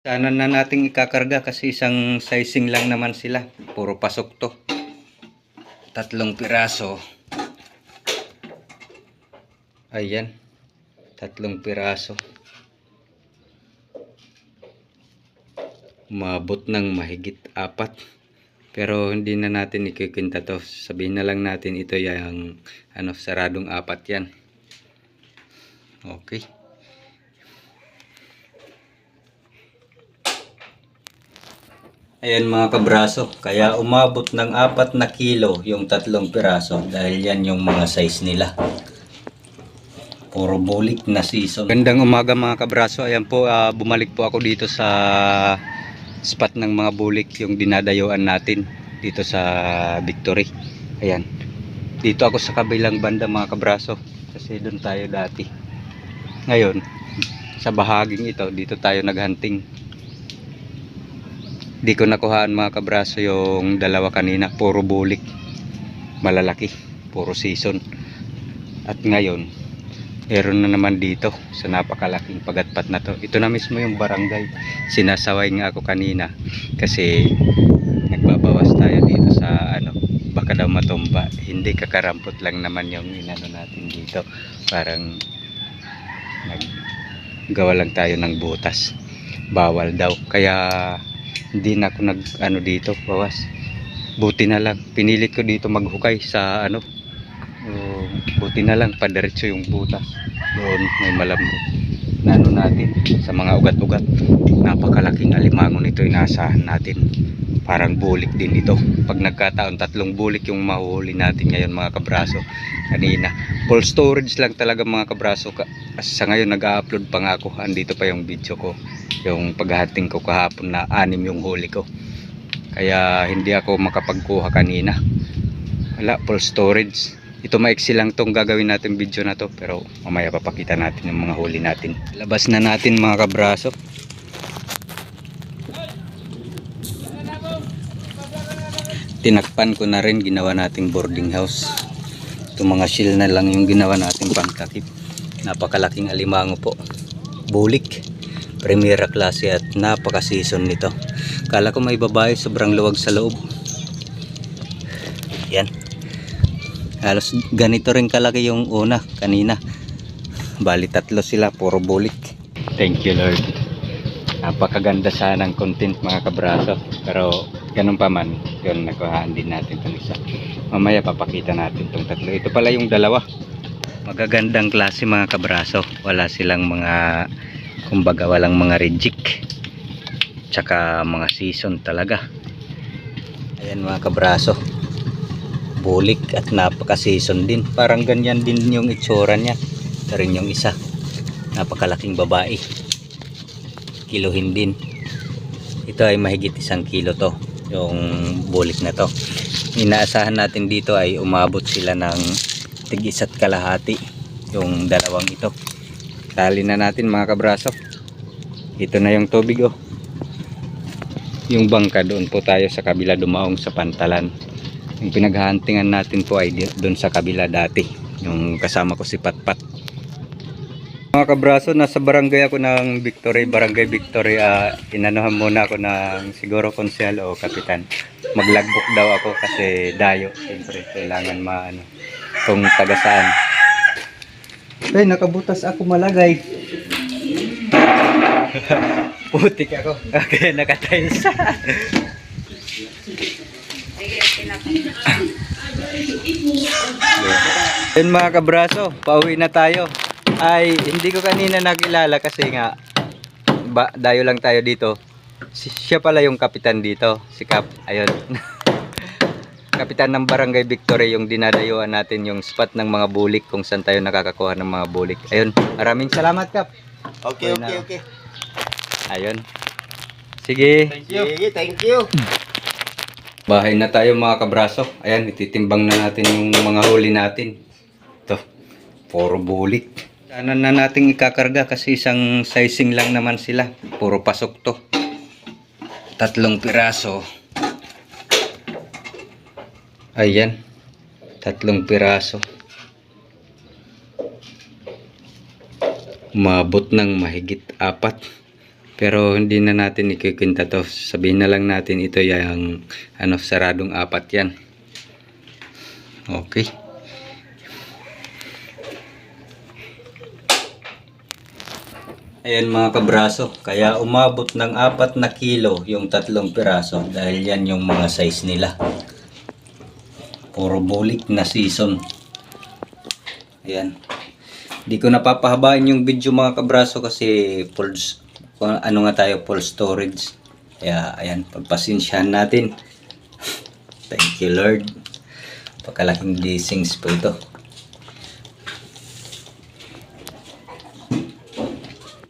Sana na nating ikakarga kasi isang sizing lang naman sila. Puro pasok to. Tatlong piraso. Ayan. Tatlong piraso. Umabot ng mahigit apat. Pero hindi na natin ikikinta to. Sabihin na lang natin ito yung ano, saradong apat yan. Okay. Ayan mga kabraso, kaya umabot ng apat na kilo yung tatlong piraso dahil yan yung mga size nila. Puro bulik na season. Gandang umaga mga kabraso, ayan po ah, bumalik po ako dito sa spot ng mga bulik yung dinadayuan natin dito sa Victory. Ayan. Dito ako sa kabilang banda mga kabraso kasi doon tayo dati. Ngayon, sa bahaging ito, dito tayo naghunting. Di ko nakuhaan mga kabraso yung dalawa kanina, puro bulik. Malalaki, puro season. At ngayon, meron na naman dito sa napakalaking pagatpat na to. Ito na mismo yung barangay. Sinasaway nga ako kanina kasi nagbabawas tayo dito sa ano, baka daw matumba. Hindi kakarampot lang naman yung inano natin dito. Parang naggawa lang tayo ng butas. Bawal daw. Kaya hindi na ako nag ano dito bawas. Buti na lang. Pinilit ko dito maghukay sa ano oh, buti na lang padiretso yung butas. Doon may malambot na ano natin sa mga ugat-ugat. Napakalaking alimango nito inaasahan natin. Parang bulik din ito. Pag nagkataon tatlong bulik yung mahuhuli natin ngayon mga kabraso kanina. Full storage lang talaga mga kabraso. Ka- sa ngayon nag-upload pa nga ako. Andito pa yung video ko yung paghahating ko kahapon na anim yung huli ko. Kaya hindi ako makapagkuha kanina. Wala full storage. Ito maiksi lang tong gagawin natin video na to pero mamaya papakita natin yung mga huli natin. Labas na natin mga kabraso. Tinakpan ko na rin ginawa nating boarding house. Ito mga shield na lang yung ginawa nating pangtakip napakalaking alimango po. Bulik Primera klase at napaka season nito. Kala ko may babae sobrang luwag sa loob. Yan. Halos ganito rin kalaki yung una kanina. Bali tatlo sila, puro bulik. Thank you Lord. Napakaganda sana ng content mga kabraso. Pero ganun pa man, yun nakuhaan din natin itong isa. Mamaya papakita natin itong tatlo. Ito pala yung dalawa. Magagandang klase mga kabraso. Wala silang mga kumbaga walang mga reject. Tsaka mga season talaga. Ayan mga kabraso. Bulik at napaka season din. Parang ganyan din yung itsura niya. Ito yung isa. Napakalaking babae. Kilohin din. Ito ay mahigit isang kilo to yung bulik na to. Inaasahan natin dito ay umabot sila ng tig isa't kalahati yung dalawang ito tali na natin mga kabraso. Ito na yung tubig oh. Yung bangka doon po tayo sa kabila dumaong sa pantalan. Yung pinaghahantingan natin po ay doon sa kabila dati yung kasama ko si Patpat. Mga kabraso nasa barangay ako ng Victory barangay Victory ah, inanuhan muna ako ng siguro konsyal o kapitan. Maglagbok daw ako kasi dayo siyempre kailangan maano kung taga saan ay, nakabutas ako malagay. Putik ako. Okay, nakatiles. Yun mga kabraso, pauwi na tayo. Ay, hindi ko kanina nakilala kasi nga ba, dayo lang tayo dito. Si, siya pala yung kapitan dito, si Kap. Ayun. kapitan ng Barangay Victory yung dinadayuan natin yung spot ng mga bulik kung saan tayo nakakakuha ng mga bulik. Ayun, maraming salamat Kap. Okay, Okay okay, na. okay. Ayun. Sige. Sige, thank you. Bahay na tayo mga kabraso. Ayan, ititimbang na natin yung mga huli natin. Ito, puro bulik. Sana na nating ikakarga kasi isang sizing lang naman sila. Puro pasok to. Tatlong piraso. Ayan, tatlong piraso. Umabot ng mahigit apat. Pero hindi na natin ikikinta to. Sabihin na lang natin ito yung ano, saradong apat yan. Okay. Ayan mga kabraso, kaya umabot ng apat na kilo yung tatlong piraso dahil yan yung mga size nila. Puro bulik na season. Ayan. Di ko napapahabain yung video mga kabraso kasi full, ano nga tayo, full storage. Kaya ayan, pagpasensyahan natin. Thank you Lord. Pagkalaking blessings po ito.